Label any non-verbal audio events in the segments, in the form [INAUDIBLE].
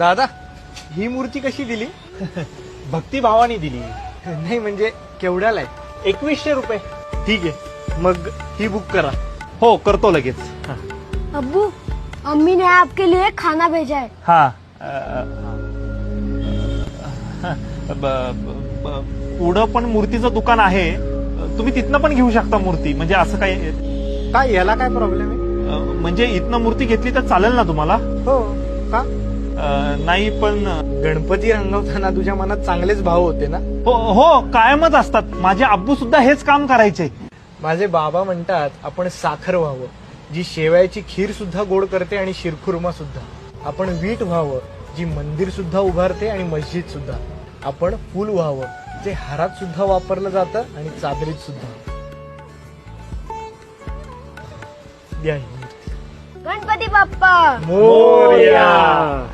दादा ही मूर्ती कशी दिली? [LAUGHS] भक्तिभावाने दिली. नाही म्हणजे केवढ्याला आहे? एकवीसशे रुपये. ठीक आहे. मग ही बुक करा. हो करतो लगेच. हा. अब्बू अम्मी ने आपके लिए खाना भेजा है. हा. अ, ब- ब- ब- पुढं पण मूर्तीचं दुकान आहे. तुम्ही तिथनं पण घेऊ शकता मूर्ती. म्हणजे असं काही काय याला काय प्रॉब्लेम आहे? म्हणजे इथनं मूर्ती घेतली तर चालेल ना तुम्हाला? हो. का? नाही पण गणपती रंगवताना तुझ्या मनात चांगलेच भाव होते ना? हो हो कायमच असतात. माझे आब्बू सुद्धा हेच काम करायचे. माझे बाबा म्हणतात आपण साखर व्हावं जी शेवयाची खीर सुद्धा गोड करते आणि शिरखुर्मा सुद्धा. आपण वीट व्हावं जी मंदिर सुद्धा उभारते आणि मस्जिद सुद्धा. आपण फुल व्हावं जे हारात सुद्धा वापरलं जातं आणि चादरीत सुद्धा. द्या ही. गणपती बाप्पा! मोरया!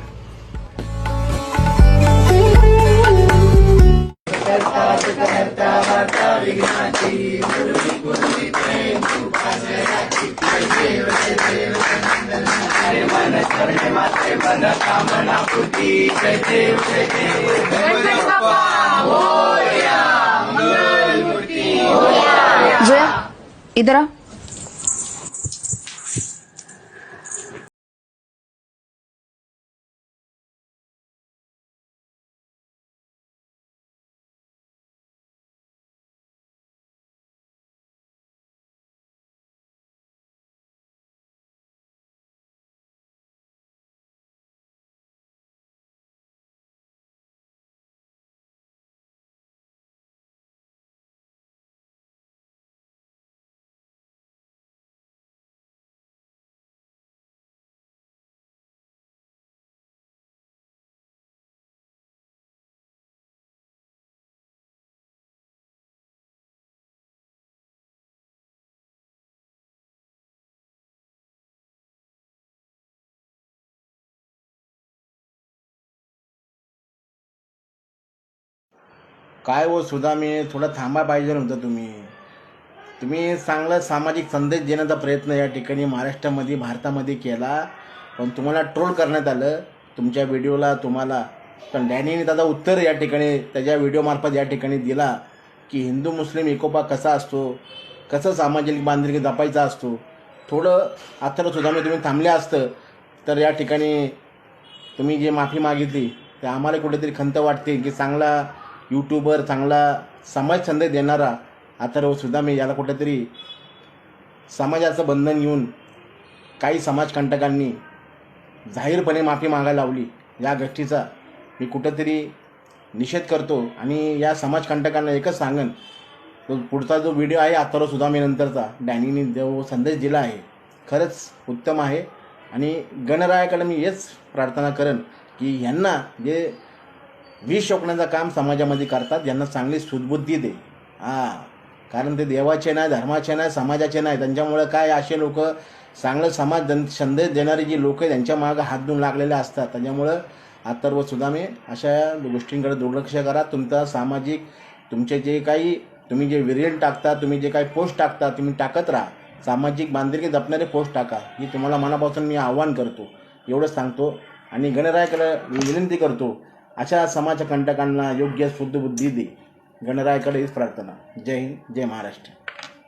इधर आ। काय हो सुद्धा मी थोडं थांबा पाहिजे नव्हतं तुम्ही. तुम्ही चांगला सामाजिक संदेश देण्याचा प्रयत्न या ठिकाणी महाराष्ट्रामध्ये भारतामध्ये केला. पण तुम्हाला ट्रोल करण्यात आलं. तुमच्या व्हिडिओला तुम्हाला पण डॅनीने त्याचा उत्तर या ठिकाणी त्याच्या व्हिडिओमार्फत या ठिकाणी दिला की हिंदू मुस्लिम एकोपा कसा असतो कसं सामाजिक बांधिलकी जपायचा असतो. थोडं आता सुद्धा मी तुम्ही थांबले असतं. तर या ठिकाणी तुम्ही जे माफी मागितली ते आम्हाला कुठेतरी खंत वाटते की चांगला यूट्यूबर चांगला समाज संदेश देणारा अथर्व सुद्धा मी याला कुठेतरी समाजाचं बंधन घेऊन काही समाजकंटकांनी जाहीरपणे माफी मागायला लावली या गोष्टीचा मी कुठंतरी निषेध करतो. आणि या समाजकंटकांना एकच सांगन तो पुढचा जो व्हिडिओ आहे अथर्व सुदामी नंतरचा डॅनीने जो संदेश दिला आहे खरंच उत्तम आहे. आणि गणरायाकडे मी हेच प्रार्थना करेन की ह्यांना जे विष शोकण्याचं काम समाजामध्ये करतात यांना चांगली सुदबुद्धी दे. हां. कारण ते देवाचे नाही धर्माचे नाही समाजाचे नाही. त्यांच्यामुळं काय असे लोक चांगलं समाज संदेश देणारी जी लोक त्यांच्या मागं हात धुवून लागलेले असतात. त्याच्यामुळं अथर्व सुदामे अशा गोष्टींकडे दुर्लक्ष करा. तुमचा सामाजिक तुमचे जे काही तुम्ही जे विरियल टाकता तुम्ही जे काही पोस्ट टाकता तुम्ही टाकत राहा. सामाजिक बांधिलकी जपणारे पोस्ट टाका. ही तुम्हाला मनापासून मी आव्हान करतो. एवढंच सांगतो. आणि गणरायाकडे विनंती करतो. अशा समाजकंटकांना योग्य शुद्ध बुद्धी दे. गणरायाकडे हीच प्रार्थना. जय हिंद जय महाराष्ट्र.